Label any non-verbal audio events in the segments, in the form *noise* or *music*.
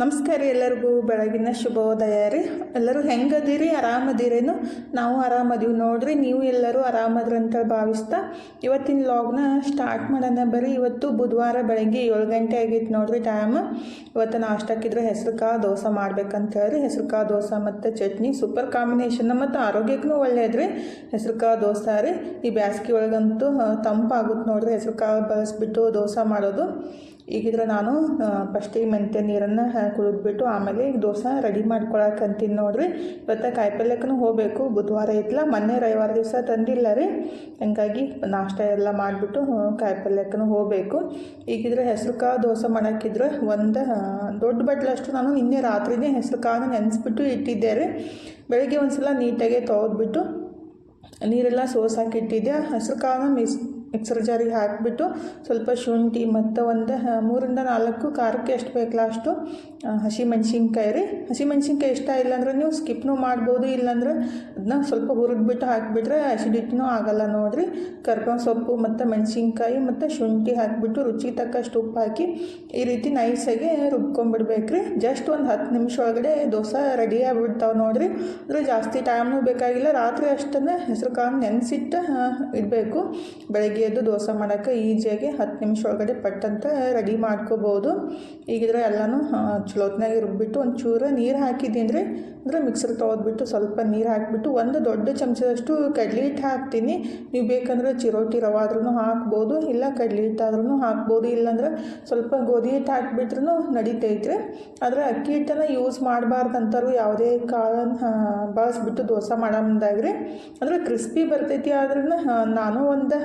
ನಮಸ್ಕಾರ ಎಲ್ಲರಿಗೂ, ಬೆಳಗಿನ ಶುಭೋದಯ ರೀ. ಎಲ್ಲರೂ ಹೆಂಗದಿರಿ? ಆರಾಮದಿರೇನು? ನಾವು ಆರಾಮದೀವಿ ನೋಡ್ರಿ, ನೀವು ಎಲ್ಲರೂ ಅಂತ ಭಾವಿಸ್ತಾ ಇವತ್ತಿನ ಲಾಗ್ನ ಸ್ಟಾರ್ಟ್ ಮಾಡೋಣ ಬರೀ ಇವತ್ತು ಬುಧವಾರ ಬೆಳಗ್ಗೆ ಏಳು ಗಂಟೆ ಆಗೈತೆ ನೋಡ್ರಿ ಟೈಮ್ ಇವತ್ತು ನಾಷ್ಟಕ್ಕಿದ್ರೆ ಹೆಸರು ಕಾಳು ದೋಸೆ ಮಾಡ್ಬೇಕಂತ ಹೇಳಿ ಹೆಸ್ರು ಕಾಳು ದೋಸೆ ಮತ್ತು ಚಟ್ನಿ ಸೂಪರ್ ಕಾಂಬಿನೇಷನ್ ಮತ್ತು ಆರೋಗ್ಯಕ್ಕೂ ಒಳ್ಳೇದ್ರಿ. ಹೆಸರು ಕಾಳು ದೋಸೆ ರೀ. ಈ ಬ್ಯಾಸ್ಗೆ ಒಳಗಂತೂ ತಂಪಾಗುತ್ತೆ ನೋಡ್ರಿ. ಹೆಸರು ಕಾಳು ಬಳಸ್ಬಿಟ್ಟು ದೋಸೆ ಮಾಡೋದು. ಈಗಿದ್ರೆ ನಾನು ಫಸ್ಟಿಗೆ ಮೆಂತ್ಯ ನೀರನ್ನು ಕುಡಿದ್ಬಿಟ್ಟು ಆಮೇಲೆ ಈಗ ದೋಸೆ ರೆಡಿ ಮಾಡ್ಕೊಳಕ್ಕೆ ಅಂತೀನಿ ನೋಡಿರಿ. ಇವತ್ತು ಕಾಯಿಪಲ್ಯಕ್ಕೂ ಹೋಗಬೇಕು. ಬುಧವಾರ ಐತಲ್ಲ ಮೊನ್ನೆ ರವಿವಾರ ದಿವಸ ತಂದಿಲ್ಲ ರೀ. ಹಂಗಾಗಿ ನಾಷ್ಟ ಎಲ್ಲ ಮಾಡಿಬಿಟ್ಟು ಕಾಯಿಪಲ್ಯಕ್ಕೂ ಹೋಗಬೇಕು. ಈಗಿದ್ರೆ ಹೆಸರು ಕಾಳು ದೋಸೆ ಮಾಡೋಕ್ಕಿದ್ರೆ ಒಂದು ದೊಡ್ಡ ಬಟ್ಲಷ್ಟು ನಾನು ನಿನ್ನೆ ರಾತ್ರಿನೇ ಹೆಸರು ಕಾಳನ್ನ ನೆನೆಸ್ಬಿಟ್ಟು ಇಟ್ಟಿದ್ದೆ ರೀ. ಬೆಳಗ್ಗೆ ಒಂದು ಸಲ ನೀಟಾಗೆ ತೊಗೊದ್ಬಿಟ್ಟು ನೀರೆಲ್ಲ ಸೋಸಾಕಿಟ್ಟಿದ್ದೆ ಹಸಿರು ಕಾಳನ್ನ ಮಿಸ್ ಮಿಕ್ಸರ್ ಜಾರಿಗೆ ಹಾಕಿಬಿಟ್ಟು ಸ್ವಲ್ಪ ಶುಂಠಿ ಮತ್ತು ಒಂದು ಮೂರಿಂದ ನಾಲ್ಕು ಖಾರಕ್ಕೆ ಎಷ್ಟು ಬೇಕಲ್ಲ ಅಷ್ಟು ಹಸಿ ಮೆಣಸಿನ್ಕಾಯಿ ರೀ. ಹಸಿ ಮೆಣಸಿನ್ಕಾಯಿ ಇಷ್ಟ ಇಲ್ಲಾಂದ್ರೆ ನೀವು ಸ್ಕಿಪ್ನೂ ಮಾಡ್ಬೋದು ಇಲ್ಲಾಂದ್ರೆ ಅದನ್ನ ಸ್ವಲ್ಪ ಹುರಿದ್ಬಿಟ್ಟು ಹಾಕಿಬಿಟ್ರೆ ಅಸಿಡಿಟಿನೂ ಆಗಲ್ಲ ನೋಡಿರಿ. ಕರ್ಬೇವು ಸೊಪ್ಪು ಮತ್ತು ಮೆಣಸಿನ್ಕಾಯಿ ಮತ್ತು ಶುಂಠಿ ಹಾಕಿಬಿಟ್ಟು ರುಚಿಗೆ ತಕ್ಕಷ್ಟು ಉಪ್ಪು ಹಾಕಿ ಈ ರೀತಿ ನೈಸಾಗಿ ರುಬ್ಕೊಂಡ್ಬಿಡ್ಬೇಕ್ರಿ ಜಸ್ಟ್ ಒಂದು ಹತ್ತು ನಿಮಿಷ ಒಳಗಡೆ ದೋಸೆ ರೆಡಿ ಆಗಿಬಿಡ್ತಾವೆ ನೋಡಿರಿ. ಅಂದರೆ ಜಾಸ್ತಿ ಟೈಮ್ನೂ ಬೇಕಾಗಿಲ್ಲ, ರಾತ್ರಿ ಅಷ್ಟನ್ನು ಹೆಸರು ಕಾಳು ನೆನೆಸಿಟ್ಟು ಇಡಬೇಕು. ಬೆಳಗ್ಗೆ ಎದ್ದು ದೋಸೆ ಮಾಡೋಕ್ಕೆ ಈಸಿಯಾಗಿ ಹತ್ತು ನಿಮಿಷ ಒಳಗಡೆ ಪಟ್ಟಂತ ರೆಡಿ ಮಾಡ್ಕೋಬೋದು. ಈಗಿದ್ರೆ ಎಲ್ಲನೂ ಚಲೋತ್ನಾಗಿ ರುಬ್ಬಿಟ್ಟು ಒಂದು ಚೂರು ನೀರು ಹಾಕಿದ್ದೀನಿ ಅಂದರೆ ಅಂದರೆ ಮಿಕ್ಸರ್ ತೊಗೊದ್ಬಿಟ್ಟು ಸ್ವಲ್ಪ ನೀರು ಹಾಕಿಬಿಟ್ಟು ಒಂದು ದೊಡ್ಡ ಚಮಚದಷ್ಟು ಕಡ್ಲೆ ಹಿಟ್ಟು ಹಾಕ್ತೀನಿ. ನೀವು ಬೇಕಂದ್ರೆ ಚಿರೋಟಿ ರವೆ ಆದ್ರೂ ಹಾಕ್ಬೋದು, ಇಲ್ಲ ಕಡ್ಲೆ ಹಿಟ್ಟಾದ್ರೂ ಹಾಕ್ಬೋದು. ಇಲ್ಲಾಂದ್ರೆ ಸ್ವಲ್ಪ ಗೋಧಿ ಹಿಟ್ಟು ಹಾಕ್ಬಿಟ್ರೂ ನಡೀತೈತ್ರಿ ಆದರೆ ಅಕ್ಕಿ ಹಿಟ್ಟನ್ನು ಯೂಸ್ ಮಾಡಬಾರ್ದು ಅಂತಾರು ಯಾವುದೇ ಕಾಳನ್ನು ಬಳಸ್ಬಿಟ್ಟು ದೋಸೆ ಮಾಡೋ ಮುಂದಾಗ್ರಿ. ಅಂದರೆ ಕ್ರಿಸ್ಪಿ ಬರ್ತೈತಿ ಆದ್ರೂ ನಾನು ಒಂದು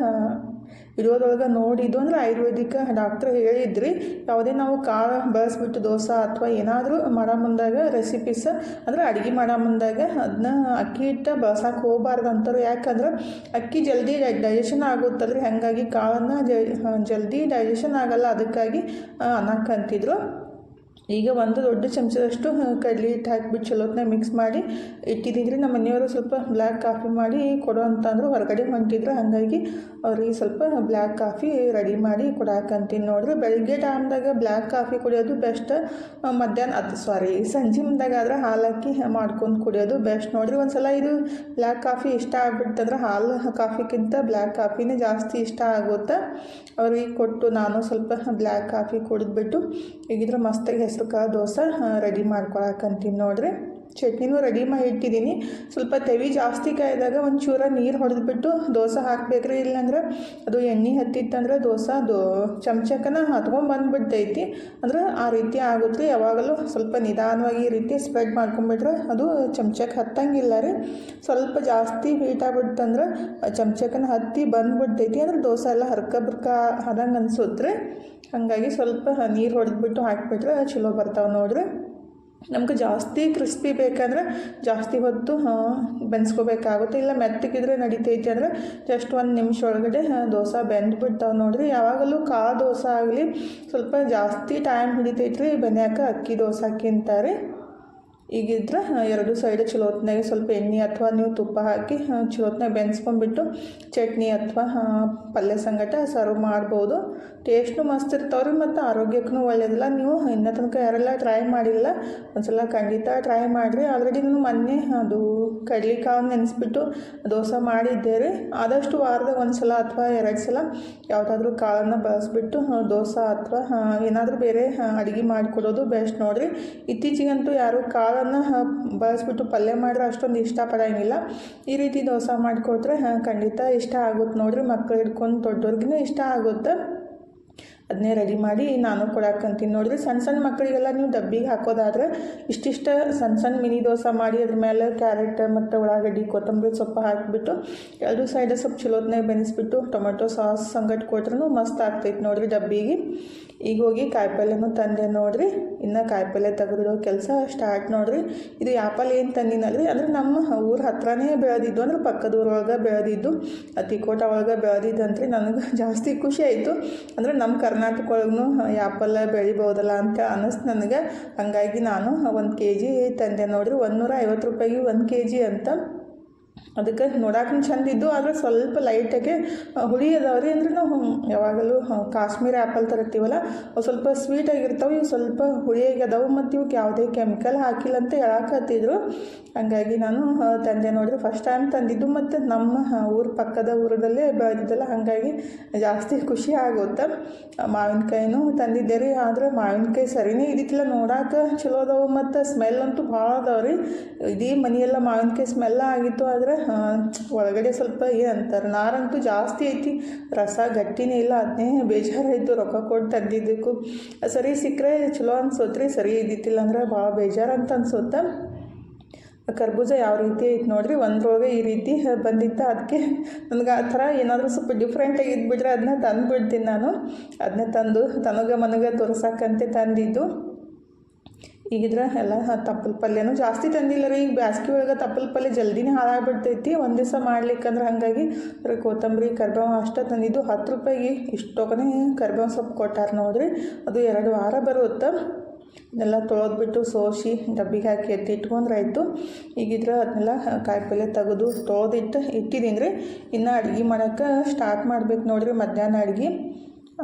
ವಿಡಿಯೋದೊಳಗೆ ನೋಡಿದ್ದು ಅಂದ್ರೆ ಆಯುರ್ವೇದಿಕ್ ಡಾಕ್ಟ್ರ್ ಹೇಳಿದ್ರಿ. ಯಾವುದೇ ನಾವು ಕಾಳು ಬಳಸ್ಬಿಟ್ಟು ದೋಸೆ ಅಥವಾ ಏನಾದರೂ ಮಾಡೋ ಮುಂದಾಗ ರೆಸಿಪೀಸ್ ಅಂದರೆ ಅಡುಗೆ ಮಾಡೋ ಮುಂದಾಗ ಅದನ್ನ ಅಕ್ಕಿ ಹಿಟ್ಟು ಬಳಸಕ್ಕೆ ಹೋಗಬಾರ್ದು ಅಂತಾರೆ. ಯಾಕಂದ್ರೆ ಅಕ್ಕಿ ಜಲ್ದಿ ಡೈಜೆಷನ್ ಆಗುತ್ತಲ್ರಿ ಹಾಗಾಗಿ ಕಾಳನ್ನು ಜಲ್ದಿ ಡೈಜೆಷನ್ ಆಗಲ್ಲ. ಅದಕ್ಕಾಗಿ ಅನ್ನಕ್ಕಂತಿದ್ರು ಈಗ ಒಂದು ದೊಡ್ಡ ಚಮಚದಷ್ಟು ಕಡ್ಲೆ ಹಿಟ್ಟು ಹಾಕಿಬಿಟ್ಟು ಚಲೋತ್ನಾಗ ಮಿಕ್ಸ್ ಮಾಡಿ ಇಟ್ಟಿದ್ದೀನಿ ನಮ್ಮ ಮನೆಯವರು ಸ್ವಲ್ಪ ಬ್ಲ್ಯಾಕ್ ಕಾಫಿ ಮಾಡಿ ಕೊಡು ಅಂತಂದ್ರು ಹೊರಗಡೆ ಹೊಂಟಿದ್ರು. ಹಾಗಾಗಿ ಅವ್ರಿಗೆ ಸ್ವಲ್ಪ ಬ್ಲ್ಯಾಕ್ ಕಾಫಿ ರೆಡಿ ಮಾಡಿ ಕೊಡಾಕಂತೀನಿ ನೋಡ್ರಿ ಬೆಳಿಗ್ಗೆ ಟೈಮ್ದಾಗ ಬ್ಲ್ಯಾಕ್ ಕಾಫಿ ಕುಡಿಯೋದು ಬೆಸ್ಟ್. ಮಧ್ಯಾಹ್ನ ಅದು ಸಾರಿ ಸಂಜೆ ಮುಂದಾಗ ಆದ್ರೆ ಹಾಲು ಹಾಕಿ ಮಾಡ್ಕೊಂಡು ಕುಡಿಯೋದು ಬೆಸ್ಟ್. ನೋಡ್ರಿ ಒಂದು ಸಲ ಇದು ಬ್ಲ್ಯಾಕ್ ಕಾಫಿ ಇಷ್ಟ ಆಗ್ಬಿಡ್ತಂದ್ರೆ ಹಾಲು ಕಾಫಿಗಿಂತ ಬ್ಲ್ಯಾಕ್ ಕಾಫಿನೇ ಜಾಸ್ತಿ ಇಷ್ಟ ಆಗುತ್ತೆ. ಅವ್ರಿಗೆ ಕೊಟ್ಟು ನಾನು ಸ್ವಲ್ಪ ಬ್ಲ್ಯಾಕ್ ಕಾಫಿ ಕುಡಿದ್ಬಿಟ್ಟು ಈಗಿದ್ರೆ ಮಸ್ತಾಗಿ ಹೆಸರು ಕಾಳು ದೋಸೆ ರೆಡಿ ಮಾಡ್ಕೊಳಕಂತೀನಿ ನೋಡ್ರಿ. ಚಟ್ನಿನೂ ರೆಡಿ ಮಾಡಿ ಇಟ್ಟಿದ್ದೀನಿ. ಸ್ವಲ್ಪ ತೆವಿ ಜಾಸ್ತಿ ಕಾಯ್ದಾಗ ಒಂಚೂರ ನೀರು ಹೊಡೆದ್ಬಿಟ್ಟು ದೋಸೆ ಹಾಕಬೇಕ್ರಿ. ಇಲ್ಲಾಂದ್ರೆ ಅದು ಎಣ್ಣೆ ಹತ್ತಿತ್ತಂದ್ರೆ ದೋಸೆ ದೋ ಚಮಚಕ್ಕನ ಹತ್ಕೊಂಡ್ಬಂದ್ಬಿಡ್ತೈತಿ ಅಂದ್ರೆ ಆ ರೀತಿ ಆಗುತ್ತೆ ಯಾವಾಗಲೂ ಸ್ವಲ್ಪ ನಿಧಾನವಾಗಿ ಈ ರೀತಿ ಸ್ಪ್ರೆಡ್ ಮಾಡ್ಕೊಂಬಿಟ್ರೆ ಅದು ಚಮಚಕ್ಕೆ ಹತ್ತಂಗಿಲ್ಲ ರೀ. ಸ್ವಲ್ಪ ಜಾಸ್ತಿ ಹೀಟ್ ಆಗ್ಬಿಡ್ತಂದ್ರೆ ಚಮಚಕ್ಕನ ಹತ್ತಿ ಬಂದ್ಬಿಡ್ತೈತಿ. ಅಂದ್ರೆ ದೋಸೆ ಎಲ್ಲ ಹರ್ಕ ಬರ್ಕ ಆದಂಗೆ ಅನ್ಸುತ್ತೆ ಹಾಗಾಗಿ ಸ್ವಲ್ಪ ನೀರು ಹೊಡೆದ್ಬಿಟ್ಟು ಹಾಕಿಬಿಟ್ರೆ ಚಲೋ ಬರ್ತಾವೆ ನೋಡ್ರಿ. ನಮ್ಗೆ ಜಾಸ್ತಿ ಕ್ರಿಸ್ಪಿ ಬೇಕಂದ್ರೆ ಜಾಸ್ತಿ ಹೊತ್ತು ಬೆನ್ಸ್ಕೋಬೇಕಾಗುತ್ತೆ. ಇಲ್ಲ ಮೆತ್ತಗಿದ್ರೆ ನಡಿತೈತಿ ಅಂದ್ರೆ ಜಸ್ಟ್ ಒಂದು ನಿಮಿಷ ಒಳಗಡೆ ದೋಸೆ ಬೆಂದು ಬಿಡ್ತಾವೆ ನೋಡ್ರಿ. ಯಾವಾಗಲೂ ಕಾ ದೋಸೆ ಆಗಲಿ ಸ್ವಲ್ಪ ಜಾಸ್ತಿ ಟೈಮ್ ಹಿಡಿತೈತ್ರಿ, ಬೆನ್ಯಾಕ ಅಕ್ಕಿ ದೋಸೆ ರೀ ಈಗಿದ್ರೆ ಎರಡು ಸೈಡ್ ಚಲೋತ್ನಾಗೆ ಸ್ವಲ್ಪ ಎಣ್ಣೆ ಅಥವಾ ನೀವು ತುಪ್ಪ ಹಾಕಿ ಚಲೋತ್ನಾಗೆ ಬೆನ್ಸ್ಕೊಂಡ್ಬಿಟ್ಟು ಚಟ್ನಿ ಅಥವಾ ಪಲ್ಯ ಸಂಗಟ ಸರ್ವ್ ಮಾಡ್ಬೋದು. ಟೇಸ್ಟು ಮಸ್ತ್ ಇರ್ತಾವ್ರಿ ಮತ್ತು ಆರೋಗ್ಯಕ್ಕೂ ಒಳ್ಳೇದಿಲ್ಲ. ನೀವು ಇನ್ನೂ ತನಕ ಯಾರೆಲ್ಲ ಟ್ರೈ ಮಾಡಿಲ್ಲ, ಒಂದ್ಸಲ ಖಂಡಿತ ಟ್ರೈ ಮಾಡಿರಿ. ಆಲ್ರೆಡಿ ನಾನು ಮೊನ್ನೆ ಅದು ಕಡ್ಲಿ ಕಾಳು ನೆನೆಸ್ಬಿಟ್ಟು ದೋಸೆ ಮಾಡಿದ್ದೆ ರೀ. ಆದಷ್ಟು ವಾರದಾಗ ಒಂದು ಸಲ ಅಥವಾ ಎರಡು ಸಲ ಯಾವುದಾದ್ರೂ ಕಾಳನ್ನು ಬಳಸ್ಬಿಟ್ಟು ದೋಸೆ ಅಥವಾ ಏನಾದರೂ ಬೇರೆ ಅಡುಗೆ ಮಾಡಿಕೊಡೋದು ಬೆಸ್ಟ್ ನೋಡಿರಿ. ಇತ್ತೀಚೆಗಂತೂ ಯಾರು ಕಾಳನ್ನು ಬಳಸ್ಬಿಟ್ಟು ಪಲ್ಯ ಮಾಡಿದ್ರೆ ಅಷ್ಟೊಂದು ಇಷ್ಟಪಡೋಂಗಿಲ್ಲ. ಈ ರೀತಿ ದೋಸೆ ಮಾಡಿಕೊಟ್ರೆ ಖಂಡಿತ ಇಷ್ಟ ಆಗುತ್ತೆ ನೋಡಿರಿ. ಮಕ್ಕಳು ಹಿಡ್ಕೊಂಡು ದೊಡ್ಡವ್ರಿಗೂ ಇಷ್ಟ ಆಗುತ್ತೆ. ಅದನ್ನೇ ರೆಡಿ ಮಾಡಿ ನಾನು ಕೊಡಾಕಂತೀನಿ ನೋಡಿರಿ. ಸಣ್ಣ ಸಣ್ಣ ಮಕ್ಕಳಿಗೆಲ್ಲ ನೀವು ಡಬ್ಬಿಗೆ ಹಾಕೋದಾದ್ರೆ ಇಷ್ಟಿಷ್ಟ ಸಣ್ಣ ಸಣ್ಣ ಮಿನಿ ದೋಸೆ ಮಾಡಿ ಅದ್ರ ಮೇಲೆ ಕ್ಯಾರೆಟ್ ಮತ್ತು ಉಳ್ಳಾಗಡ್ಡಿ, ಕೊತ್ತಂಬರಿ ಸೊಪ್ಪು ಹಾಕಿಬಿಟ್ಟು, ಎರಡು ಸೈಡ್ ಸ್ವಲ್ಪ ಚಲೋತ್ನಾಗ ಬೆನೆಸ್ಬಿಟ್ಟು, ಟೊಮೆಟೊ ಸಾಸ್ ಸಂಗಟ್ ಕೊಟ್ರೂ ಮಸ್ತ್ ಆಗ್ತೈತೆ ನೋಡಿರಿ ಡಬ್ಬಿಗೆ. ಈಗ ಹೋಗಿ ಕಾಯಿಪಲ್ಯನೂ ತಂದೆ ನೋಡಿರಿ, ಇನ್ನು ಕಾಯಿಪಲ್ಯ ತೆಗೆದಿಡೋ ಕೆಲಸ ಸ್ಟಾರ್ಟ್ ನೋಡಿರಿ. ಇದು ಯಾಪಲ್ ಏನು ತಂದಿನಲ್ರಿ? ಅಂದರೆ ನಮ್ಮ ಊರ ಹತ್ರನೇ ಬೆಳೆದಿದ್ದು, ಅಂದ್ರೆ ಪಕ್ಕದ ಊರೊಳಗೆ ಬೆಳೆದಿದ್ದು. ತಿಕೋಟ ಒಳಗೆ ಬೆಳೆದಿದ್ದಂತ್ರಿ, ನನಗೆ *laughs* ಜಾಸ್ತಿ ಖುಷಿ ಆಯಿತು. ಅಂದರೆ ನಮ್ಮ ಕರ್ನಾಟಕ ಒಳಗೂ ಯಾಪಲ್ಲ ಬೆಳಿಬೋದಲ್ಲ ಅಂತ ಅನ್ನಿಸ್ತು ನನಗೆ. ಹಾಗಾಗಿ ನಾನು ಒಂದು ಕೆ ಜಿ ತಂದೆ ನೋಡಿರಿ ಒಂದುನೂರ ಐವತ್ತು ರೂಪಾಯಿಗೆ ಒಂದು ಕೆ ಜಿ ಅಂತ. ಅದಕ್ಕೆ ನೋಡಾಕ ಚಂದ ಇದ್ದು ಆದರೆ ಸ್ವಲ್ಪ ಲೈಟಾಗೆ ಹುಳಿ ಅದಾವೆ ರೀ ಅಂದ್ರೆ ನಾವು ಯಾವಾಗಲೂ ಕಾಶ್ಮೀರ ಆ್ಯಪಲ್ ತರತ್ತೀವಲ್ಲ ಅವು ಸ್ವಲ್ಪ ಸ್ವೀಟಾಗಿರ್ತಾವೆ ಇವು ಸ್ವಲ್ಪ ಹುಳಿಯಾಗಿ ಅದಾವೆ, ಮತ್ತು ಇವಕ್ಕೆ ಯಾವುದೇ ಕೆಮಿಕಲ್ ಹಾಕಿಲ್ಲ ಅಂತ ಹೇಳಕತ್ತಿದ್ರು ಹಂಗಾಗಿ ನಾನು ತಂದೆ ನೋಡಿದ್ರೆ ಫಸ್ಟ್ ಟೈಮ್ ತಂದಿದ್ದು, ಮತ್ತು ನಮ್ಮ ಊರ ಪಕ್ಕದ ಊರದಲ್ಲೇ ಬೆಳೆದಿದ್ದಲ್ಲ, ಹಾಗಾಗಿ ಜಾಸ್ತಿ ಖುಷಿ ಆಗುತ್ತೆ ಮಾವಿನಕಾಯಿನೂ ತಂದಿದ್ದೆ ರೀ, ಆದ್ರೆ ಮಾವಿನಕಾಯಿ ಸರಿನೇ ಇದ್ದಿತ್ತಿಲ್ಲ ನೋಡಾಕ ಚಲೋ ಅದಾವೆ, ಮತ್ತು ಸ್ಮೆಲ್ ಅಂತೂ ಭಾಳ ಅದಾವೆ ರೀ. ಇಡೀ ಮನೆಯೆಲ್ಲ ಮಾವಿನಕಾಯಿ ಸ್ಮೆಲ್ಲ ಆಗಿತ್ತು ಆದರೆ ಒಳಗಡೆ ಸ್ವಲ್ಪ ಏನಂತಾರೆ ನಾರಂತೂ ಜಾಸ್ತಿ ಐತಿ. ರಸ ಗಟ್ಟಿನೇ ಇಲ್ಲ. ಅದನ್ನೇ ಬೇಜಾರಾಯಿತು. ರೊಕ್ಕ ಕೊಟ್ಟು ತಂದಿದ್ದಕ್ಕು. ಸರಿ ಸಿಕ್ಕರೆ ಚಲೋ ಅನ್ಸೋತ್ರಿ ಸರಿ ಇದ್ದಿತ್ತಿಲ್ಲ ಅಂದ್ರೆ ಭಾಳ ಬೇಜಾರು ಅಂತ ಅನ್ಸುತ್ತೆ? ಕರ್ಬೂಜ ಯಾವ ರೀತಿ ಐತೆ ನೋಡ್ರಿ. ಒಂದ್ರೊಳಗೆ ಈ ರೀತಿ ಬಂದಿತ್ತು. ಅದಕ್ಕೆ ನನಗೆ ಆ ಥರ ಏನಾದರೂ ಸ್ವಲ್ಪ ಡಿಫ್ರೆಂಟಾಗಿ ಇದ್ಬಿಟ್ರೆ ಅದನ್ನ ತಂದುಬಿಡ್ತೀನಿ ನಾನು. ಅದನ್ನ ತಂದು ತನಗೆ ಮನಗೆ ತೋರ್ಸಕ್ಕಂತೆ ತಂದಿದ್ದು. ಈಗಿದ್ರೆ ಎಲ್ಲ ತಪ್ಪಲ ಪಲ್ಯನೂ ಜಾಸ್ತಿ ತಂದಿಲ್ಲ ರೀ. ಈಗ ಬ್ಯಾಸ್ಗೆ ಒಳಗೆ ತಪ್ಪಲ ಪಲ್ಯ ಜಲ್ದಿನೇ ಹಾಳಾಗ್ಬಿಡ್ತೈತಿ. ಒಂದು ದಿವಸ ಮಾಡ್ಲಿಕ್ಕಂದ್ರೆ ಹಾಗಾಗಿ ಬರೀ ಕೊತ್ತಂಬರಿ, ಕರ್ಬೇವು ಅಷ್ಟೇ ತಂದಿದ್ದು ಹತ್ತು ರೂಪಾಯಿಗೆ ಇಷ್ಟೊಗನೆ ಕರ್ಬೇವು ಸೊಪ್ಪು ಕೊಟ್ಟಾರ ನೋಡ್ರಿ. ಅದು ಎರಡು ವಾರ ಬರುತ್ತೆ. ಇದನ್ನೆಲ್ಲ ತೊಳೆದ್ಬಿಟ್ಟು ಸೋಸಿ ಡಬ್ಬಿಗೆ ಹಾಕಿ ಎತ್ತಿ ಇಟ್ಕೊಂಡ್ರೆ ಆಯಿತು ಈಗಿದ್ರೆ ಅದನ್ನೆಲ್ಲ ಕಾಯಿಪಲ್ಲೆ ತೆಗೆದು ತೊಳೆದಿಟ್ಟು ಇಟ್ಟಿದ್ದೀನಿ ರೀ ಇನ್ನೂ ಅಡುಗೆ ಮಾಡೋಕ್ಕೆ ಸ್ಟಾರ್ಟ್ ಮಾಡ್ಬೇಕು ನೋಡಿರಿ ಮಧ್ಯಾಹ್ನ ಅಡುಗೆ.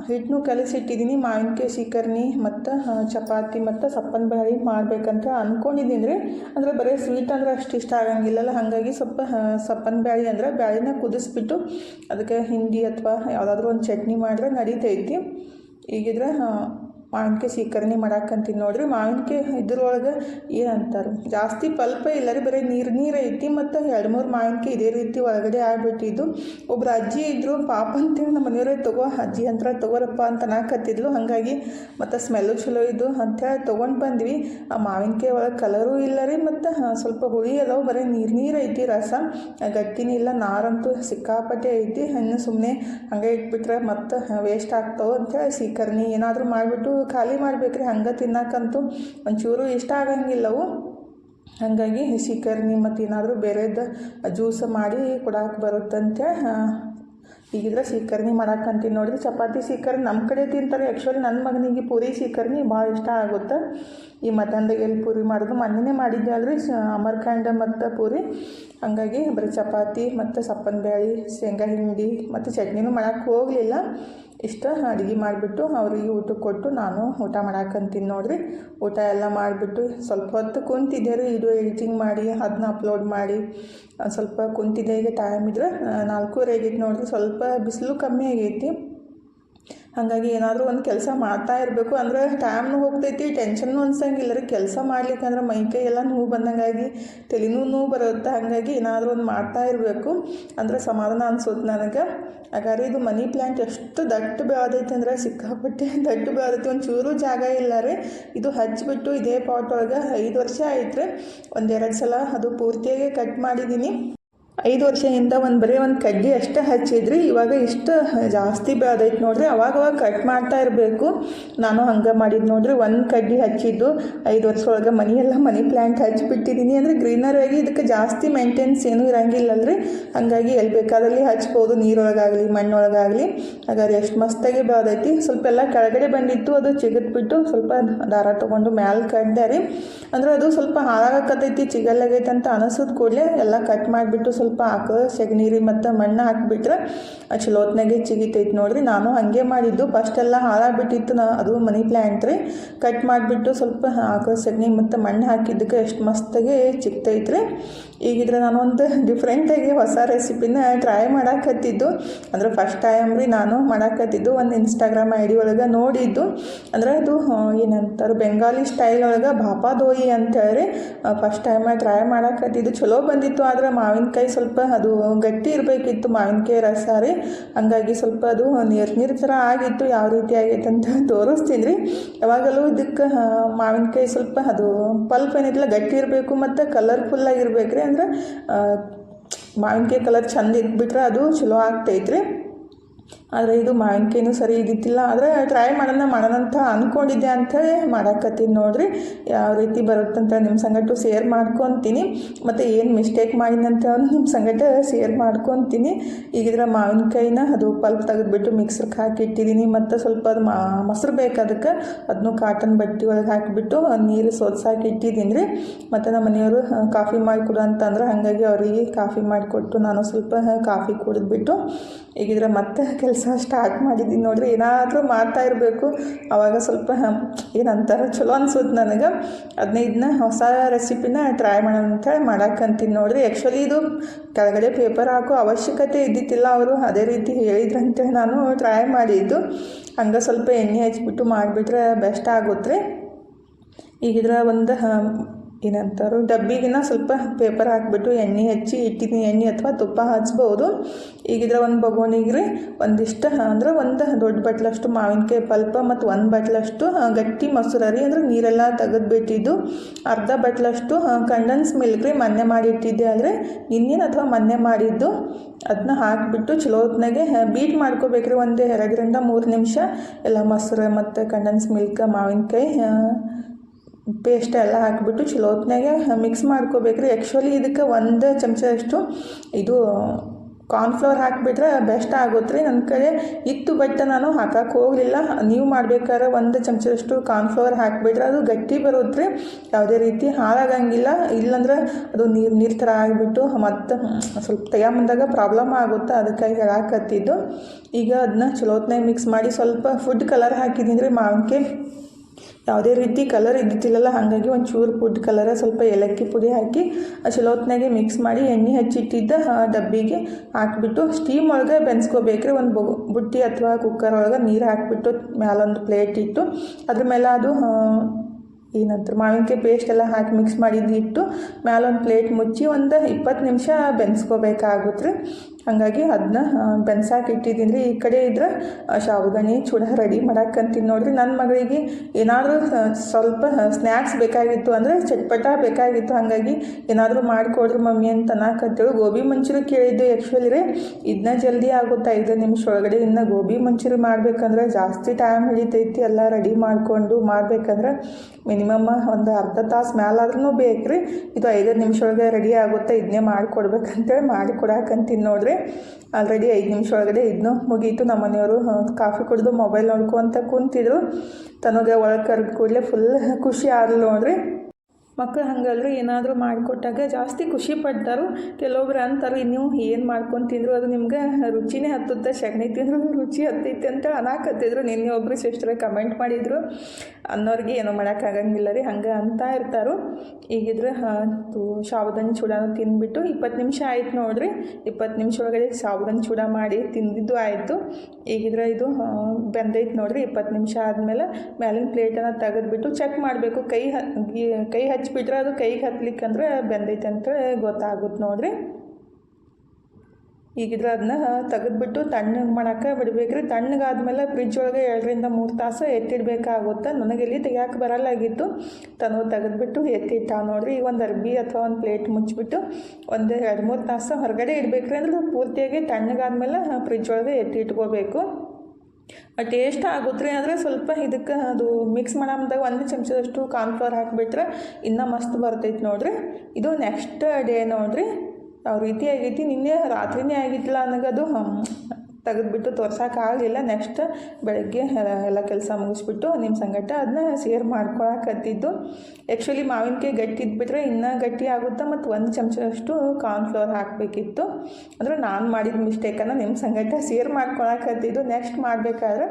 ಹಿಟ್ಟನ್ನು ಕಲಸಿಟ್ಟಿದ್ದೀನಿ, ಮಾವಿನಕಾಯಿ ಸೀಕರ್ಣಿ ಮತ್ತು ಚಪಾತಿ ಮತ್ತು ಸಪ್ಪನ ಬಳಿ ಮಾಡಬೇಕಂತ ಅಂದ್ಕೊಂಡಿದ್ದೀನಿ ರೀ ಅಂದರೆ ಬರೀ ಸ್ವೀಟ್ ಅಂದ್ರೆ ಅಷ್ಟು ಇಷ್ಟ ಆಗಂಗಿಲ್ಲಲ್ಲ, ಹಾಗಾಗಿ ಸ್ವಲ್ಪ ಸಪ್ಪನ ಬ್ಯಾಳಿ ಅಂದ್ರೆ ಬ್ಯಾಳಿನ ಕುದಿಸ್ಬಿಟ್ಟು ಅದಕ್ಕೆ ಹಿಂಡಿ ಅಥವಾ ಯಾವುದಾದ್ರೂ ಒಂದು ಚಟ್ನಿ ಮಾಡಿದ್ರೆ ನಡೀತೈತಿ. ಈಗಿದ್ರೆ ಮಾವಿನಕಾಯಿ ಸೀಕರ್ಣಿ ಮಾಡಾಕಂತೀನಿ ನೋಡ್ರಿ. ಮಾವಿನಕಾಯಿ ಇದ್ರೊಳಗೆ ಏನಂತಾರೆ? ಜಾಸ್ತಿ ಪಲ್ಪ ಇಲ್ಲ ರೀ ಬರೀ ನೀರು ನೀರು ಐತಿ ಮತ್ತು ಎರಡು ಮೂರು ಮಾವಿನಕಾಯಿ ಇದೇ ರೀತಿ ಒಳಗಡೆ ಆಗಿಬಿಟ್ಟಿದ್ದು. ಒಬ್ರು ಅಜ್ಜಿ ಇದ್ದರು ಪಾಪ ಅಂತೇಳಿ ನಮ್ಮ ಮನೆಯವರೇ, ತಗೋ ಅಜ್ಜಿ ಅಂತ ತಗೋರಪ್ಪ ಅಂತ ನಾಕತ್ತಿದ್ಲು ಹಾಗಾಗಿ ಮತ್ತು ಸ್ಮೆಲ್ಲು ಚಲೋ ಇದ್ದು ಅಂಥೇಳಿ ತೊಗೊಂಡು ಬಂದ್ವಿ. ಆ ಮಾವಿನಕಾಯಿ ಒಳಗೆ ಕಲರು ಇಲ್ಲ ರೀ, ಮತ್ತು ಸ್ವಲ್ಪ ಹುಳಿ ಅದಾವೆ, ಬರೀ ನೀರು ನೀರು ಐತಿ ರಸ. ಗಟ್ಟಿನ ಇಲ್ಲ, ನಾರಂತೂ ಸಿಕ್ಕಾಪಟ್ಟೆ ಐತಿ. ಹಣ್ಣು ಸುಮ್ಮನೆ ಹಂಗೆ ಇಟ್ಬಿಟ್ರೆ ಮತ್ತು ವೇಸ್ಟ್ ಆಗ್ತಾವೆ ಅಂತೇಳಿ ಸೀಕರ್ಣಿ ಏನಾದರೂ ಮಾಡಿಬಿಟ್ಟು ಖಾಲಿ ಮಾಡಬೇಕ್ರಿ, ಹಂಗೆ ತಿನ್ನಕ್ಕಂತೂ ಒಂಚೂರು ಇಷ್ಟ ಆಗಂಗಿಲ್ಲವು. ಹಾಗಾಗಿ ಸೀಕರ್ಣಿ ಮತ್ತು ಏನಾದರೂ ಬೇರೆದು ಜ್ಯೂಸ್ ಮಾಡಿ ಕೊಡಕ್ಕೆ ಬರುತ್ತಂತೆ. ಈಗಿದ್ರೆ ಸೀಕರ್ಣಿ ಮಾಡಕ್ಕಂತೀನಿ ನೋಡಿದ್ರೆ ಚಪಾತಿ ಸೀಕರ್ಣಿ ನಮ್ಮ ಕಡೆ ತಿಂತಾರೆ. ಆ್ಯಕ್ಚುಲಿ ನನ್ನ ಮಗನಿಗೆ ಪೂರಿ ಸೀಕರ್ಣಿ ಭಾಳ ಇಷ್ಟ ಆಗುತ್ತೆ. ಈ ಮಧ್ಯಾಹ್ನದಾಗ ಎಲ್ಲಿ ಪೂರಿ ಮಾಡೋದು ಮೊನ್ನೆನೇ ಮಾಡಿದ್ದೆ ಅಲ್ರಿ ಅಮರ್ಖಂಡ ಮತ್ತು ಪೂರಿ. ಹಂಗಾಗಿ ಬರೀ ಚಪಾತಿ ಮತ್ತು ಸಪ್ಪನ ಬ್ಯಾಳಿ ಶೇಂಗಾ ಹಿಂಡಿ ಮತ್ತು ಚಟ್ನಿನೂ ಮಾಡೋಕ್ಕೆ ಹೋಗಲಿಲ್ಲ. ಇಷ್ಟ, ಅಡುಗೆ ಮಾಡಿಬಿಟ್ಟು ಅವ್ರಿಗೆ ಊಟಕ್ಕೆ ಕೊಟ್ಟು ನಾನು ಊಟ ಮಾಡಾಕಂತೀನಿ ನೋಡಿರಿ. ಊಟ ಎಲ್ಲ ಮಾಡಿಬಿಟ್ಟು ಸ್ವಲ್ಪ ಹೊತ್ತು ಕುಂತಿದ್ದೆ ರೀ ವಿಡಿಯೋ ಎಡಿಟಿಂಗ್ ಮಾಡಿ ಅದನ್ನ ಅಪ್ಲೋಡ್ ಮಾಡಿ. ಸ್ವಲ್ಪ ಕುಂತಿದ್ದೆ, ಈಗ ಟೈಮ್ ಇದ್ರೆ ನಾಲ್ಕೂವರೆ ಆಗೈತೆ ನೋಡಿರಿ, ಸ್ವಲ್ಪ ಬಿಸಿಲು ಕಮ್ಮಿ ಆಗೈತಿ. ಹಾಗಾಗಿ ಏನಾದರೂ ಒಂದು ಕೆಲಸ ಮಾಡ್ತಾ ಇರಬೇಕು ಅಂದರೆ ಟೈಮ್ನು ಹೋಗ್ತೈತಿ ಟೆನ್ಷನ್ನು ಅನ್ಸಂಗಿಲ್ಲ ರೀ. ಕೆಲಸ ಮಾಡ್ಲಿಕ್ಕಂದ್ರೆ ಮೈಕೈ ಎಲ್ಲ ನೋವು ಬಂದಂಗಾಗಿ ತಲೆನೂ ನೋವು ಬರುತ್ತೆ. ಹಾಗಾಗಿ ಏನಾದರೂ ಒಂದು ಮಾಡ್ತಾ ಇರಬೇಕು ಅಂದರೆ ಸಮಾಧಾನ ಅನ್ಸುತ್ತೆ ನನಗೆ. ಹಾಗಾದ್ರೆ ಇದು ಮನಿ ಪ್ಲ್ಯಾಂಟ್ ಎಷ್ಟು ದಟ್ಟ ಬೆಳೆದೈತೆ ಅಂದರೆ ಸಿಕ್ಕಾಪಟ್ಟೆ *laughs* ದಟ್ಟ ಬೆಳೆದೈತಿ. ಒಂದು ಚೂರು ಜಾಗ ಇಲ್ಲ ರೀ. ಇದು ಹಚ್ಚಿಬಿಟ್ಟು ಇದೇ ಪಾಟ್ ಒಳಗೆ ಐದು ವರ್ಷ ಆಯ್ತು ರೀ. ಒಂದೆರಡು ಸಲ ಅದು ಪೂರ್ತಿಯಾಗಿ ಕಟ್ ಮಾಡಿದ್ದೀನಿ ಐದು ವರ್ಷದಿಂದ ಒಂದು ಬರೀ ಒಂದು ಕಡ್ಡಿ ಅಷ್ಟೇ ಹಚ್ಚಿದ್ರಿ, ಇವಾಗ ಇಷ್ಟು ಜಾಸ್ತಿ ಬೆಳೆದೈತೆ ನೋಡ್ರಿ. ಅವಾಗ ಕಟ್ ಮಾಡ್ತಾ ಇರಬೇಕು. ನಾನು ಹಂಗೆ ಮಾಡಿದ್ದು ನೋಡ್ರಿ, ಒಂದು ಕಡ್ಡಿ ಹಚ್ಚಿದ್ದು. ಐದು ವರ್ಷದೊಳಗೆ ಒಳಗೆ ಮನೆಯೆಲ್ಲ ಮನಿ ಪ್ಲ್ಯಾಂಟ್ ಹಚ್ಚಿಬಿಟ್ಟಿದ್ದೀನಿ ಅಂದರೆ ಗ್ರೀನರಿ ಆಗಿ ಇದಕ್ಕೆ ಜಾಸ್ತಿ ಮೇಂಟೆನ್ಸ್ ಏನೂ ಇರಂಗಿಲ್ಲಲ್ರಿ. ಹಾಗಾಗಿ ಎಲ್ಲಿ ಬೇಕಾದಲ್ಲಿ ಹಚ್ಬೋದು, ನೀರೊಳಗಾಗಲಿ, ಮಣ್ಣೊಳಗಾಗಲಿ. ಹಾಗಾದ್ರೆ ಎಷ್ಟು ಮಸ್ತಾಗಿ ಬೆಳೆದೈತಿ ಸ್ವಲ್ಪ ಎಲ್ಲ ಕೆಳಗಡೆ ಬಂದಿತ್ತು, ಅದು ಚಿಗದ್ಬಿಟ್ಟು ಸ್ವಲ್ಪ ದಾರ ತೊಗೊಂಡು ಮ್ಯಾಲೆ ಕಟ್ದಾರಿ ರೀ. ಅಂದ್ರೆ ಅದು ಸ್ವಲ್ಪ ಹಾಳಾಗಕತ್ತೈತಿ ಚಿಗಲ್ಲಾಗೈತೆ ಅಂತ ಅನಿಸಿದ ಕೂಡಲೇ ಎಲ್ಲ ಕಟ್ ಮಾಡಿಬಿಟ್ಟು ಸ್ವಲ್ಪ ಆಕಳ ಸೆಗಣೀರಿ ಮತ್ತು ಮಣ್ಣು ಹಾಕಿಬಿಟ್ರೆ ಚಲೋತ್ನಾಗೆ ಚಿಗಿತೈತೆ ನೋಡಿರಿ. ನಾನು ಹಂಗೆ ಮಾಡಿದ್ದು. ಫಸ್ಟ್ ಎಲ್ಲ ಹಾಳಾಗ್ಬಿಟ್ಟಿತ್ತು ನಾ, ಅದು ಮನಿ ಪ್ಲ್ಯಾಂಟ್ ರೀ. ಕಟ್ ಮಾಡಿಬಿಟ್ಟು ಸ್ವಲ್ಪ ಹಾಕೋ, ಸೆಗಣಿ ಮತ್ತು ಮಣ್ಣು ಹಾಕಿದ್ದಕ್ಕೆ ಎಷ್ಟು ಮಸ್ತಾಗಿ ಚಿಕ್ತೈತ್ರಿ ಈಗಿದ್ರೆ ನಾನು ಒಂದು ಡಿಫ್ರೆಂಟಾಗಿ ಹೊಸ ರೆಸಿಪಿನ ಟ್ರೈ ಮಾಡಾಕತ್ತಿದ್ದು. ಅಂದ್ರೆ ಫಸ್ಟ್ ಟೈಮ್ ರೀ ನಾನು ಮಾಡಾಕತ್ತಿದ್ದು. ಒಂದು ಇನ್ಸ್ಟಾಗ್ರಾಮ್ ಐ ಡಿ ಒಳಗೆ ನೋಡಿದ್ದು. ಅಂದ್ರೆ ಅದು ಏನಂತಾರೆ ಬೆಂಗಾಲಿ ಸ್ಟೈಲ್ ಒಳಗೆ ಭಾಪಾ ದೋಯಿ ಅಂತೇಳಿ ಫಸ್ಟ್ ಟೈಮ್ ಟ್ರೈ ಮಾಡಾಕತ್ತಿದ್ದು. ಚಲೋ ಬಂದಿತ್ತು. ಆದ್ರೆ ಮಾವಿನಕಾಯಿ ಸ್ವಲ್ಪ ಅದು ಗಟ್ಟಿ ಇರಬೇಕಿತ್ತು ಮಾವಿನಕಾಯಿ ರಸ ರೀ. ಹಂಗಾಗಿ ಸ್ವಲ್ಪ ಅದು ನೀರು ನೀರು ಥರ ಆಗಿತ್ತು, ಯಾವ ರೀತಿ ಆಗೈತೆ ಅಂತ *laughs* ತೋರಿಸ್ತೀನಿ ರೀ. ಯಾವಾಗಲೂ ಇದಕ್ಕೆ ಮಾವಿನಕಾಯಿ ಸ್ವಲ್ಪ ಅದು ಪಲ್ಪ್ ಏನಿಲ್ಲ ಗಟ್ಟಿ ಇರಬೇಕು ಮತ್ತು ಕಲರ್ಫುಲ್ಲಾಗಿರ್ಬೇಕು ರೀ ಅಂದ್ರೆ ಮಾವಿನಕಾಯಿ ಕಲರ್ ಚಂದ ಇದ್ಬಿಟ್ರೆ ಅದು ಚಲೋ ಆಗ್ತೈತ್ರಿ. ಆದರೆ ಇದು ಮಾವಿನಕಾಯಿನೂ ಸರಿ ಇದ್ದಿತ್ತಿಲ್ಲ. ಆದರೆ ಟ್ರೈ ಮಾಡೋಣ ಮಾಡೋಣ ಅಂತ ಅಂದ್ಕೊಂಡಿದ್ದೆ ಅಂಥೇಳಿ ಮಾಡಾಕತ್ತೀನಿ ನೋಡಿರಿ. ಯಾವ ರೀತಿ ಬರುತ್ತಂತ ನಿಮ್ಮ ಸಂಗಟು ಶೇರ್ ಮಾಡ್ಕೊತೀನಿ. ಮತ್ತು ಏನು ಮಿಸ್ಟೇಕ್ ಮಾಡಿದಂತ ನಿಮ್ಮ ಸಂಗಟ ಶೇರ್ ಮಾಡ್ಕೊತೀನಿ. ಈಗಿದ್ರೆ ಮಾವಿನಕಾಯಿನ ಅದು ಪಲ್ಪ್ ತೆಗೆದುಬಿಟ್ಟು ಮಿಕ್ಸರ್ಗೆ ಹಾಕಿ ಇಟ್ಟಿದ್ದೀನಿ ಮತ್ತು ಸ್ವಲ್ಪ ಅದು ಮೊಸರು ಬೇಕು ಅದಕ್ಕೆ. ಅದನ್ನು ಕಾಟನ್ ಬಟ್ಟೆ ಒಳಗೆ ಹಾಕಿಬಿಟ್ಟು ನೀರು ಸೋದ್ಸಾಕಿ ಇಟ್ಟಿದ್ದೀನಿ ರೀ ಮತ್ತು ನಮ್ಮ ಮನೆಯವರು ಕಾಫಿ ಮಾಡಿಕೊಡು ಅಂತಂದ್ರೆ ಹಾಗಾಗಿ ಅವರಿಗೆ ಕಾಫಿ ಮಾಡಿಕೊಟ್ಟು ನಾನು ಸ್ವಲ್ಪ ಕಾಫಿ ಕುಡಿದ್ಬಿಟ್ಟು ಈಗಿದ್ರೆ ಮತ್ತೆ ಕೆಲಸ ಸ್ಟಾರ್ಟ್ ಮಾಡಿದ್ದೀನಿ. ನೋಡ್ರಿ ಏನಾದರೂ ಮಾಡ್ತಾ ಇರಬೇಕು. ಅವಾಗ ಸ್ವಲ್ಪ ಏನಂತಾರೆ, ಚಲೋ ಅನ್ಸುತ್ತೆ ನನಗೆ. ಅದನ್ನ ಇದನ್ನ ಹೊಸ ರೆಸಿಪಿನ ಟ್ರೈ ಮಾಡೋಣ ಅಂತೇಳಿ ಮಾಡಕ್ಕಂತೀನಿ ನೋಡ್ರಿ ಆ್ಯಕ್ಚುಲಿ ಇದು ಕೆಳಗಡೆ ಪೇಪರ್ ಹಾಕೋ ಅವಶ್ಯಕತೆ ಇದ್ದಿತ್ತಿಲ್ಲ ಅವರು. ಅದೇ ರೀತಿ ಹೇಳಿದ್ರಂತೆ ನಾನು ಟ್ರೈ ಮಾಡಿದ್ದು ಹಂಗೆ ಸ್ವಲ್ಪ ಎಣ್ಣೆ ಹಚ್ಬಿಟ್ಟು ಮಾಡಿಬಿಟ್ರೆ ಬೆಸ್ಟ್ ಆಗುತ್ತೆ ಈಗಿದ್ರ ಒಂದು ಏನಂತಾರೋ ಡಬ್ಬಿಗಿನ ಸ್ವಲ್ಪ ಪೇಪರ್ ಹಾಕ್ಬಿಟ್ಟು ಎಣ್ಣೆ ಹಚ್ಚಿ ಇಟ್ಟಿದ್ದೀನಿ ಎಣ್ಣೆ ಅಥವಾ ತುಪ್ಪ ಹಚ್ಬೋದು. ಈಗಿದ್ರೆ ಒಂದು ಬಗೋಣಿಗೆ ರೀ ಒಂದಿಷ್ಟು, ಅಂದ್ರೆ ಒಂದು ದೊಡ್ಡ ಬಟ್ಲಷ್ಟು ಮಾವಿನಕಾಯಿ ಪಲ್ಪ ಮತ್ತು ಒಂದು ಬಟ್ಲಷ್ಟು ಗಟ್ಟಿ ಮೊಸರರಿ ಅಂದ್ರೆ ನೀರೆಲ್ಲ ತೆಗೆದ್ಬಿಟ್ಟಿದ್ದು. ಅರ್ಧ ಬಟ್ಲಷ್ಟು ಕಂಡೆನ್ಸ್ ಮಿಲ್ಕ್ ರೀ ಮೊನ್ನೆ ಮಾಡಿಟ್ಟಿದ್ದೆ ಆದರೆ ನಿನ್ನೇನು ಅಥವಾ ಮೊನ್ನೆ ಮಾಡಿದ್ದು. ಅದನ್ನ ಹಾಕಿಬಿಟ್ಟು ಚಲೋ ಹೊತ್ನಾಗೆ ಬೀಟ್ ಮಾಡ್ಕೋಬೇಕ್ರಿ ಒಂದು ಎರಡರಿಂದ ಮೂರು ನಿಮಿಷ. ಎಲ್ಲ ಮೊಸರು ಮತ್ತು ಕಂಡೆನ್ಸ್ ಮಿಲ್ಕ್ ಮಾವಿನಕಾಯಿ ಪೇಸ್ಟ್ ಎಲ್ಲ ಹಾಕಿಬಿಟ್ಟು ಚಲೋ ಹೊತ್ನಾಗೆ ಮಿಕ್ಸ್ ಮಾಡ್ಕೋಬೇಕ್ರಿ. ಆ್ಯಕ್ಚುಲಿ ಇದಕ್ಕೆ ಒಂದು ಚಮಚದಷ್ಟು ಇದು ಕಾರ್ನ್ಫ್ಲವರ್ ಹಾಕಿಬಿಟ್ರೆ ಬೆಸ್ಟ್ ಆಗುತ್ತೆ ರೀ ನನ್ನ ಕಡೆ ಇತ್ತು ಬಟ್ ನಾನು ಹಾಕಕ್ಕೆ ಹೋಗಲಿಲ್ಲ. ನೀವು ಮಾಡ್ಬೇಕಾದ್ರೆ ಒಂದು ಚಮಚದಷ್ಟು ಕಾರ್ನ್ಫ್ಲವರ್ ಹಾಕಿಬಿಟ್ರೆ ಅದು ಗಟ್ಟಿ ಬರುತ್ತೆ ರೀ ಯಾವುದೇ ರೀತಿ ಹಾಳಾಗಂಗಿಲ್ಲ. ಇಲ್ಲಾಂದ್ರೆ ಅದು ನೀರು ನೀರು ಥರ ಆಗಿಬಿಟ್ಟು ಮತ್ತು ಸ್ವಲ್ಪ ತೆಗೊಂಬಂದಾಗ ಪ್ರಾಬ್ಲಮ್ ಆಗುತ್ತೆ. ಅದಕ್ಕಾಗಿ ಹೇಳಾಕತ್ತಿದ್ದು. ಈಗ ಅದನ್ನ ಚಲೋ ಹೊತ್ನಾಗ ಮಿಕ್ಸ್ ಮಾಡಿ ಸ್ವಲ್ಪ ಫುಡ್ ಕಲರ್ ಹಾಕಿದ್ದೀನಿ ರೀ ಮಾವಿನಕಾಯಿ. ಯಾವುದೇ ರೀತಿ ಕಲರ್ ಇದ್ದಿತ್ತಿಲ್ಲಲ್ಲ ಹಾಗಾಗಿ ಒಂದು ಚೂರು ಪುಡ್ ಕಲರ ಸ್ವಲ್ಪ ಏಲಕ್ಕಿ ಪುಡಿ ಹಾಕಿ ಚಲೋತ್ನಾಗೆ ಚಲೋ ಮಿಕ್ಸ್ ಮಾಡಿ ಎಣ್ಣೆ ಹಚ್ಚಿಟ್ಟಿದ್ದ ಡಬ್ಬಿಗೆ ಹಾಕಿಬಿಟ್ಟು ಸ್ಟೀಮ್ ಒಳಗೆ ಬೆನ್ಸ್ಕೋಬೇಕ್ರಿ, ಒಂದು ಬೊ, ಬುಟ್ಟಿ ಅಥವಾ ಕುಕ್ಕರ್ ಒಳಗೆ ನೀರು ಹಾಕಿಬಿಟ್ಟು ಮ್ಯಾಲೊಂದು ಪ್ಲೇಟ್ ಇಟ್ಟು, ಅದ್ರ ಮೇಲೆ ಅದು ಏನಂತ ಮಾವಿನಕಾಯಿ ಪೇಸ್ಟ್ ಎಲ್ಲ ಹಾಕಿ ಮಿಕ್ಸ್ ಮಾಡಿದ್ದು ಇಟ್ಟು, ಮ್ಯಾಲೊಂದು ಪ್ಲೇಟ್ ಮುಚ್ಚಿ ಒಂದು ಇಪ್ಪತ್ತು ನಿಮಿಷ ಬೆನ್ಸ್ಕೋಬೇಕಾಗುತ್ತೆ ಹಾಗಾಗಿ ಅದನ್ನ ಬೆನ್ಸಾಕಿ ಇಟ್ಟಿದ್ದೀನಿ. ಈ ಕಡೆ ಇದ್ರೆ ಶಾವ್ಗಣಿ ಚೂಡ ರೆಡಿ ಮಾಡಕ್ಕಂತೀನಿ ನೋಡ್ರಿ ನನ್ನ ಮಗಳಿಗೆ ಏನಾದರೂ ಸ್ವಲ್ಪ ಸ್ನ್ಯಾಕ್ಸ್ ಬೇಕಾಗಿತ್ತು ಅಂದರೆ ಚಟ್ಪಟ ಬೇಕಾಗಿತ್ತು. ಹಾಗಾಗಿ ಏನಾದರೂ ಮಾಡಿಕೊಡ್ರಿ ಮಮ್ಮಿ ಅಂತ ಅನ್ನಕತ್ತೇಳು. ಗೋಬಿ ಮಂಚೂರಿ ಕೇಳಿದ್ದು ಆ್ಯಕ್ಚುಲಿ ರೀ. ಇದನ್ನ ಜಲ್ದಿ ಆಗುತ್ತೆ? ಐದು ನಿಮಿಷ ಒಳಗಡೆ ಇನ್ನು ಗೋಬಿ ಮಂಚೂರಿ ಮಾಡಬೇಕಂದ್ರೆ ಜಾಸ್ತಿ ಟೈಮ್ ಹಿಡಿತೈತಿ. ಎಲ್ಲ ರೆಡಿ ಮಾಡಿಕೊಂಡು ಮಾಡಬೇಕಂದ್ರೆ ಮಿನಿಮಮ್ ಒಂದು ಅರ್ಧ ತಾಸು ಮ್ಯಾಲಾದ್ರೂ ಬೇಕು ರೀ ಇದು ಐದು ನಿಮಿಷ ಒಳಗೆ ರೆಡಿ ಆಗುತ್ತೆ? ಇದನ್ನೇ ಮಾಡಿಕೊಡ್ಬೇಕಂತೇಳಿ ಮಾಡಿ ಕೊಡಾಕಂತೀನಿ ನೋಡ್ರಿ. ಆಲ್ರೆಡಿ ಐದು ನಿಮಿಷ ಒಳಗಡೆ ಇದನ್ನು ಮುಗೀತು ನಮ್ಮ ಮನೆಯವರು ಕಾಫಿ ಕುಡಿದು ಮೊಬೈಲ್ ನೋಡ್ಕೊಂತ ಕುಂತಿದ್ರು. ತನಗೆ ಒಳಗೆ ಕರೆದು ಕೂಡಲೇ ಫುಲ್ ಖುಷಿ ಆದ್ಲು ನೋಡ್ರಿ. ಮಕ್ಕಳು ಹಂಗಲ್ರಿ, ಏನಾದರೂ ಮಾಡಿಕೊಟ್ಟಾಗ ಜಾಸ್ತಿ ಖುಷಿ ಪಡ್ತಾರೆ. ಕೆಲವೊಬ್ರು ಅಂತಾರೆ ನೀವು ಏನು ಮಾಡ್ಕೊಂಡು ತಿಂದರು, ಅದು ನಿಮ್ಗೆ ರುಚಿನೇ ಹತ್ತುತ್ತೆ ಸಗಣಿ ತಿಂದರು ರುಚಿ ಹತ್ತೈತೆ ಅಂತ ಅನಾಕತ್ತಿದ್ರು. ನಿನ್ನೆ ಒಬ್ಬರು ಸಿಸ್ಟರ್ ಕಮೆಂಟ್ ಮಾಡಿದರು. ಅನ್ನೋರಿಗೆ ಏನೂ ಮಾಡೋಕ್ಕಾಗಂಗಿಲ್ಲ ರೀ, ಹಂಗೆ ಅಂತ ಇರ್ತಾರೆ. ಈಗಿದ್ರೆ ಶಾವದಾನಿ ಚೂಡಾನ ತಿಂದ್ಬಿಟ್ಟು ಇಪ್ಪತ್ತು ನಿಮಿಷ ಆಯ್ತು ನೋಡ್ರಿ. ಇಪ್ಪತ್ತು ನಿಮಿಷ ಒಳಗಡೆ ಶಾವದನ್ ಚೂಡ ಮಾಡಿ ತಿಂದಿದ್ದು ಆಯಿತು. ಈಗಿದ್ರೆ ಇದು ಬೆಂದೈತೆ ನೋಡ್ರಿ, ಇಪ್ಪತ್ತು ನಿಮಿಷ ಆದಮೇಲೆ ಮೇಲಿನ ಪ್ಲೇಟನ್ನು ತೆಗೆದ್ಬಿಟ್ಟು ಚೆಕ್ ಮಾಡಬೇಕು. ಕೈ ಕೈ ಗಿ- ಕೈ ಹಚ್ಬಿಟ್ರೆ ಅದು ಕೈಗೆ ಹತ್ಲಿಕ್ಕಂದ್ರೆ ಬೆಂದೈತೆ ಅಂತ ಗೊತ್ತಾಗುತ್ತೆ ನೋಡ್ರಿ. ಈಗಿದ್ರೆ ಅದನ್ನ ತೆಗೆದ್ಬಿಟ್ಟು ತಣ್ಣಗೆ ಮಾಡಕ್ಕೆ ಬಿಡ್ಬೇಕ್ರಿ. ತಣ್ಣಗಾದ್ಮೇಲೆ ಫ್ರಿಜ್ ಒಳಗೆ ಎರಡರಿಂದ ಮೂರು ತಾಸು ಎತ್ತಿಡಬೇಕಾಗುತ್ತೆ. ನನಗೆ ಇಲ್ಲಿ ತೆಗಿಯೋಕೆ ಬರಲ್ಲಾಗಿತ್ತು ತನು ತೆಗೆದ್ಬಿಟ್ಟು ಎತ್ತಿಟ್ಟ ನೋಡ್ರಿ. ಈಗ ಒಂದು ಅರ್ಬಿ ಅಥವಾ ಒಂದು ಪ್ಲೇಟ್ ಮುಚ್ಚಿಬಿಟ್ಟು ಒಂದು ಎರಡು ಮೂರು ತಾಸು ಹೊರಗಡೆ ಇಡಬೇಕ್ರಿ ಅಂದ್ರೆ ಪೂರ್ತಿಯಾಗಿ ತಣ್ಣಗಾದ್ಮೇಲೆ ಫ್ರಿಜ್ ಒಳಗೆ ಎತ್ತಿ ಇಟ್ಕೋಬೇಕು. ಟೇಸ್ಟ್ ಆಗುತ್ತೆ ಅಂದರೆ ಸ್ವಲ್ಪ ಇದಕ್ಕೆ ಅದು ಮಿಕ್ಸ್ ಮಾಡಮ್ದಾಗ ಒಂದು ಚಮಚದಷ್ಟು ಕಾರ್ನ್ಫ್ಲವರ್ ಹಾಕಿಬಿಟ್ರೆ ಇನ್ನೂ ಮಸ್ತ್ ಬರ್ತೈತೆ ನೋಡ್ರಿ. ಇದು ನೆಕ್ಸ್ಟ್ ಡೇ ನೋಡ್ರಿ. ಯಾವ ರೀತಿ ಆಗೈತಿ. ನಿನ್ನೆ ರಾತ್ರಿನೇ ಆಗಿತ್ತಲ್ಲ ನನಗದು ತೆಗೆದ್ಬಿಟ್ಟು ತೋರ್ಸೋಕ್ಕಾಗಲಿಲ್ಲ ನೆಕ್ಸ್ಟ್ ಬೆಳಗ್ಗೆ ಎಲ್ಲ ಕೆಲಸ ಮುಗಿಸ್ಬಿಟ್ಟು ನಿಮ್ಮ ಸಂಗಟ ಅದನ್ನ ಶೇರ್ ಮಾಡ್ಕೊಳಕತ್ತಿದ್ದು. ಆ್ಯಕ್ಚುಲಿ ಮಾವಿನಕಾಯಿ ಗಟ್ಟಿ ಇದ್ಬಿಟ್ರೆ ಇನ್ನೂ ಗಟ್ಟಿ ಆಗುತ್ತೆ ಮತ್ತು ಒಂದು ಚಮಚದಷ್ಟು ಕಾರ್ನ್ಫ್ಲವರ್ ಹಾಕಬೇಕಿತ್ತು. ಅಂದರೆ ನಾನು ಮಾಡಿದ ಮಿಸ್ಟೇಕನ್ನು ನಿಮ್ಮ ಸಂಗಟ ಶೇರ್ ಮಾಡ್ಕೊಳಕತ್ತಿದ್ದು. ನೆಕ್ಸ್ಟ್ ಮಾಡಬೇಕಾದ್ರೆ,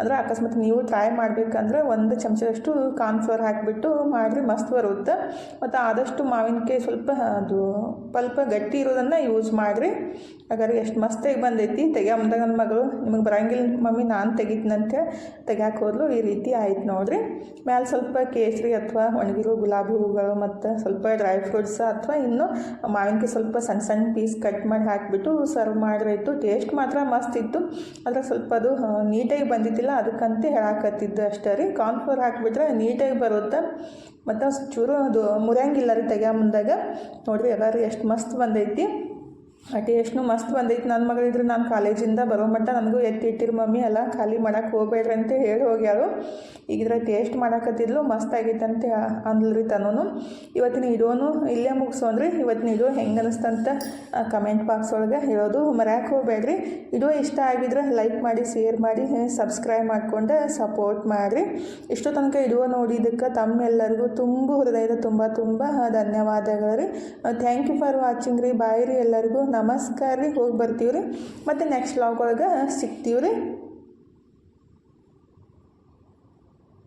ಅಂದರೆ ಅಕಸ್ಮಾತ್ ನೀವು ಟ್ರೈ ಮಾಡಬೇಕಂದ್ರೆ ಒಂದು ಚಮಚದಷ್ಟು ಕಾರ್ನ್ಫ್ಲವರ್ ಹಾಕಿಬಿಟ್ಟು ಮಾಡಿರಿ ಮಸ್ತ್ ಬರುತ್ತೆ. ಮತ್ತು ಆದಷ್ಟು ಮಾವಿನಕಾಯಿ ಸ್ವಲ್ಪ ಅದು ಸ್ವಲ್ಪ ಗಟ್ಟಿ ಇರೋದನ್ನು ಯೂಸ್ ಮಾಡಿರಿ. ಹಾಗಾದ್ರೆ ಎಷ್ಟು ಮಸ್ತಾಗಿ ಬಂದೈತಿ ತೆಗಿಯಂದಾಗ ನನ್ನ ಮಗಳು, ನಿಮಗೆ ಬರಂಗಿಲ್ಲ ಮಮ್ಮಿ, ನಾನು ತೆಗಿತೀನಂತೆ ತೆಗ್ಯಾಕೆ ಹೋದ್ಲು, ಈ ರೀತಿ ಆಯ್ತು ನೋಡಿರಿ. ಮ್ಯಾಲೆ ಸ್ವಲ್ಪ ಕೇಸರಿ ಅಥವಾ ಒಣಗಿರೋ ಗುಲಾಬಿ ಹೂಗಳು ಮತ್ತು ಸ್ವಲ್ಪ ಡ್ರೈ ಫ್ರೂಟ್ಸ್ ಅಥವಾ ಇನ್ನು ಮಾವಿನಕಾಯಿ ಸ್ವಲ್ಪ ಸಣ್ಣ ಸಣ್ಣ ಪೀಸ್ ಕಟ್ ಮಾಡಿ ಹಾಕಿಬಿಟ್ಟು ಸರ್ವ್ ಮಾಡಿರಾಯ್ತು ಟೇಸ್ಟ್ ಮಾತ್ರ ಮಸ್ತ್ ಇತ್ತು. ಆದರೆ ಸ್ವಲ್ಪ ಅದು ನೀಟಾಗಿ ಬಂದಿದ್ದಿಲ್ಲ, ಅದಕ್ಕಂತೆ ಹೇಳಾಕತ್ತಿದ್ದು ಅಷ್ಟೇ ರೀ. ಕಾರ್ನ್ಫ್ಲೋರ್ ಹಾಕಿಬಿಟ್ರೆ ನೀಟಾಗಿ ಬರುತ್ತೆ. ಮತ್ತು ಚೂರು ಅದು ಮುರಿಯಂಗಿಲ್ಲ ರೀ ತೆಗ್ಯ ಮುಂದಾಗ. ನೋಡಿರಿ ಎಲ್ಲರೂ ಎಷ್ಟು ಮಸ್ತ್ ಬಂದೈತಿ. ಟೇಸ್ಟ್ನು ಮಸ್ತ್ ಬಂದೈತೆ. ನನ್ನ ಮಗಳಿದ್ರೆ ನಾನು ಕಾಲೇಜಿಂದ ಬರೋ ಮಟ್ಟ ನನಗೂ ಎತ್ತಿ ಇಟ್ಟಿರು ಮಮ್ಮಿ. ಎಲ್ಲ ಖಾಲಿ ಮಾಡಕ್ಕೆ ಹೋಗ್ಬೇಡ್ರಿ ಅಂತ ಹೇಳಿ ಹೋಗ್ಯಾಳು. ಈಗಿದ್ರೆ ಟೇಸ್ಟ್ ಮಾಡಾಕತ್ತಿದ್ಲು, ಮಸ್ತ್ ಆಗೈತೆ ಅಂತ ಅಂದ್ಲ್ರಿ ತನೂ ಇವತ್ತಿನ ಇಡೋನು ಇಲ್ಲೇ ಮುಗಿಸೋನ್ರಿ ಇವತ್ತಿನ ಇಡೋ ಹೆಂಗೆ ಅನಿಸ್ತಂತ ಕಮೆಂಟ್ ಬಾಕ್ಸ್ ಒಳಗೆ ಹೇಳೋದು ಮರ್ಯಾಕೆ ಹೋಗ್ಬೇಡ್ರಿ. ಇಡೋ ಇಷ್ಟ ಆಗಿದ್ರೆ ಲೈಕ್ ಮಾಡಿ ಶೇರ್ ಮಾಡಿ ಸಬ್ಸ್ಕ್ರೈಬ್ ಮಾಡಿಕೊಂಡು ಸಪೋರ್ಟ್ ಮಾಡಿರಿ. ಇಷ್ಟು ತನಕ ಇಡೋ ನೋಡಿದ್ದಕ್ಕೆ ತಮ್ಮೆಲ್ಲರಿಗೂ ತುಂಬ ಹೃದಯದ ತುಂಬ ತುಂಬ ಧನ್ಯವಾದಗಳು ರೀ. ಥ್ಯಾಂಕ್ ಯು ಫಾರ್ ವಾಚಿಂಗ್ ರೀ. ಬಾಯ್ ರೀ ಎಲ್ಲರಿಗೂ. ನಮಸ್ಕಾರ ರೀ ಹೋಗಿ ಬರ್ತೀವಿ ರೀ ಮತ್ತು ನೆಕ್ಸ್ಟ್ ವ್ಲಾಗ್ ಒಳಗೆ ಸಿಗ್ತೀವಿ ರೀ